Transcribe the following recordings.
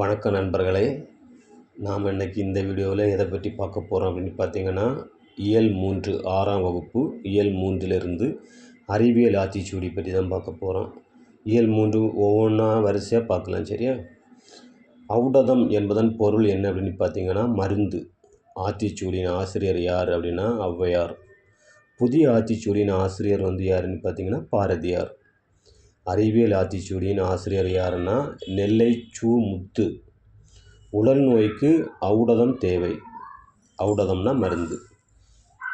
வணக்கம் நண்பர்களே. நாம் இன்னைக்கு இந்த வீடியோவில் எதை பற்றி பார்க்க போகிறோம் அப்படின்னு பார்த்தீங்கன்னா இயல் மூன்று ஆறாம் வகுப்பு இயல் மூன்றிலிருந்து அறிவியல் ஆத்திச்சூடி பற்றி தான் பார்க்க போகிறோம் இயல் மூன்று ஒவ்வொன்றா வரிசையாக பார்க்கலாம் சரியா? ஔடதம் என்பதன் பொருள் என்ன அப்படின்னு பார்த்தீங்கன்னா மருந்து. ஆத்திச்சூடியின் ஆசிரியர் யார் அப்படின்னா ஔவையார். புதிய ஆத்திச்சூடியின் ஆசிரியர் வந்து யாருன்னு பார்த்தீங்கன்னா பாரதியார். அறிவியல் ஆத்திச்சூடியின் ஆசிரியர் யாருன்னா நெல்லை சு முத்து. உடல் நோய்க்கு ஔடதம் தேவை. ஔடதம்னா மருந்து.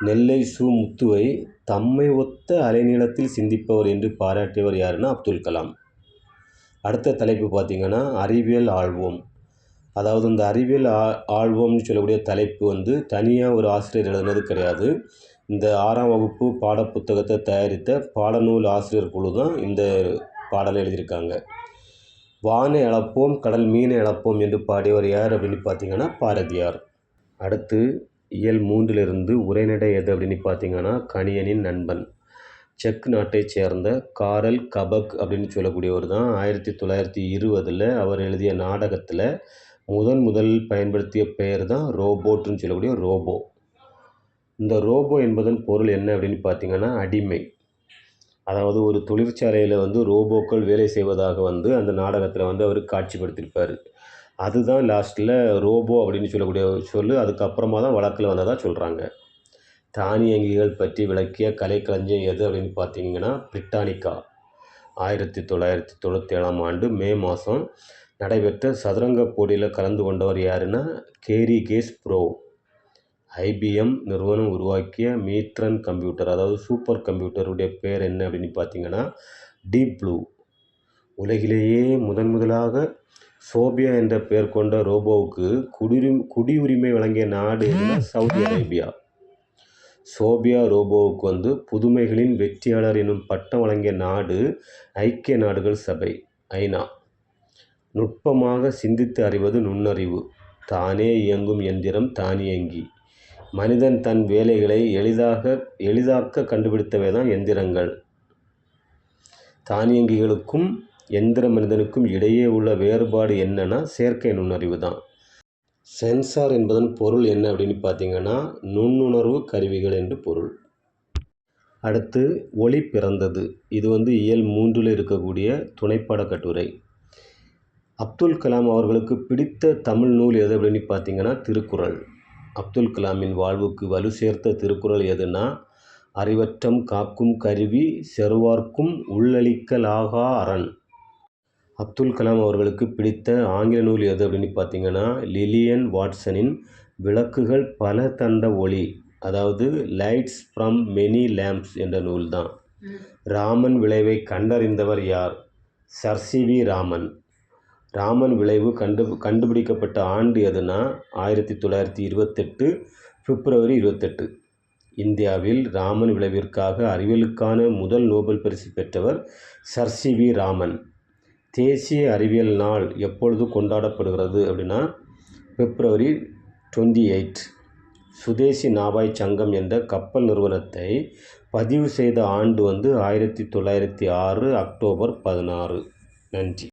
நெல்லை சு முத்துவை தம்மை ஒத்த அலைநீளத்தில் சிந்திப்பவர் என்று பாராட்டியவர் யாருன்னா அப்துல் கலாம். அடுத்த தலைப்பு பார்த்திங்கன்னா அறிவியல் ஆழ்வோம் அதாவது இந்த அறிவியல் ஆ ஆழ்வோம்னு சொல்லக்கூடிய தலைப்பு வந்து தனியாக ஒரு ஆசிரியர் எழுதுனது கிடையாது. இந்த ஆறாம் வகுப்பு பாடப்புத்தகத்தை தயாரித்த பாடநூல் ஆசிரியர் குழு தான் இந்த பாடலை எழுதியிருக்காங்க. வானை அளப்போம் கடல் மீனை அளப்போம் என்று பாடியவர் யார் அப்படின்னு பார்த்தீங்கன்னா பாரதியார். அடுத்து இயல் மூன்றிலிருந்து உரைநடை எது அப்படின்னு பார்த்தீங்கன்னா கணியனின் நண்பன். செக் நாட்டைச் சேர்ந்த காரல் கபக் அப்படின்னு சொல்லக்கூடியவர் தான் ஆயிரத்தி தொள்ளாயிரத்தி இருபதில் அவர் எழுதிய நாடகத்தில் முதன் முதல் பயன்படுத்திய பெயர் தான் ரோபோட்டுன்னு சொல்லக்கூடிய ரோபோ. இந்த ரோபோ என்பதன் பொருள் என்ன அப்படின்னு பார்த்தீங்கன்னா அடிமை. அதாவது ஒரு தொழிற்சாலையில் வந்து ரோபோக்கள் வேலை செய்வதாக வந்து அந்த நாடகத்தில் வந்து அவர் காட்சிப்படுத்தியிருப்பார். அதுதான் லாஸ்ட்டில் ரோபோ அப்படின்னு சொல்லக்கூடிய சொல்லு அதுக்கப்புறமா தான் வழக்கில் வந்ததாக சொல்கிறாங்க தானியங்கிகள் பற்றி விளக்கிய கலைக்கலைஞர் எது அப்படின்னு பார்த்தீங்கன்னா பிரிட்டானிக்கா. ஆயிரத்தி தொள்ளாயிரத்தி தொண்ணூற்றி ஏழாம் ஆண்டு மே மாதம் நடைபெற்ற சதுரங்க போட்டியில் கலந்து கொண்டவர் யாருன்னா கேரி கேஸ் ப்ரோ ஐபிஎம் நிறுவனம் உருவாக்கிய மீட்ரன் கம்ப்யூட்டர் அதாவது சூப்பர் கம்ப்யூட்டருடைய பேர் என்ன அப்படின்னு பார்த்தீங்கன்னா டீப் ப்ளூ. உலகிலேயே முதன் முதலாக சோபியா என்ற பெயர் கொண்ட ரோபோவுக்கு குடியுரி குடியுரிமை வழங்கிய நாடு என்ன சவுதி அரேபியா. சோபியா ரோபோவுக்கு வந்து புதுமைகளின் வெற்றியாளர் எனும் பட்டம் வழங்கிய நாடு ஐக்கிய நாடுகள் சபை ஐநா. நுட்பமாக சிந்தித்து அறிவது நுண்ணறிவு. தானே இயங்கும் எந்திரம் தானியங்கி. மனிதன் தன் வேலைகளை எளிதாக எளிதாக்க கண்டுபிடித்தவை தான் எந்திரங்கள். தானியங்கிகளுக்கும் எந்திர மனிதனுக்கும் இடையே உள்ள வேறுபாடு என்னன்னா செயற்கை நுண்ணறிவு தான். சென்சார் என்பதன் பொருள் என்ன அப்படின்னு பார்த்தீங்கன்னா நுண்ணுணர்வு கருவிகள் என்று பொருள். அடுத்து ஒளி பிறந்தது. இது வந்து இயல் மூன்றில் இருக்கக்கூடிய துணைப்பட கட்டுரை. அப்துல் கலாம் அவர்களுக்கு பிடித்த தமிழ் நூல் எது அப்படின்னு பார்த்தீங்கன்னா திருக்குறள். அப்துல் கலாமின் வாழ்வுக்கு வலு சேர்த்த திருக்குறள் எதுனா? அறிவற்றம் காக்கும் கருவி செருவார்க்கும் உள்ளளிக்கலாகா அரண் அப்துல் கலாம் அவர்களுக்கு பிடித்த ஆங்கில நூல் எது அப்படின்னு பார்த்தீங்கன்னா லிலியன் வாட்சனின் விளக்குகள் பல தந்த ஒளி அதாவது லைட்ஸ் ஃப்ரம் மெனி லேம்ப்ஸ் என்ற நூல் தான். ராமன் விளைவை கண்டறிந்தவர் யார்? சர்சிவி ராமன். ராமன் விளைவு கண்டு கண்டுபிடிக்கப்பட்ட ஆண்டு எதுனா ஆயிரத்தி தொள்ளாயிரத்தி இருபத்தெட்டு பிப்ரவரி இருபத்தெட்டு. இந்தியாவில் ராமன் விளைவிற்காக அறிவியலுக்கான முதல் நோபல் பரிசு பெற்றவர் சர்சிவி ராமன். தேசிய அறிவியல் நாள் எப்பொழுது கொண்டாடப்படுகிறது அப்படின்னா பிப்ரவரி டுவெண்ட்டி எயிட். சுதேசி நாபாய் சங்கம் என்ற கப்பல் நிறுவனத்தை பதிவு செய்த ஆண்டு வந்து ஆயிரத்தி தொள்ளாயிரத்தி ஆறு அக்டோபர் பதினாறு. நன்றி.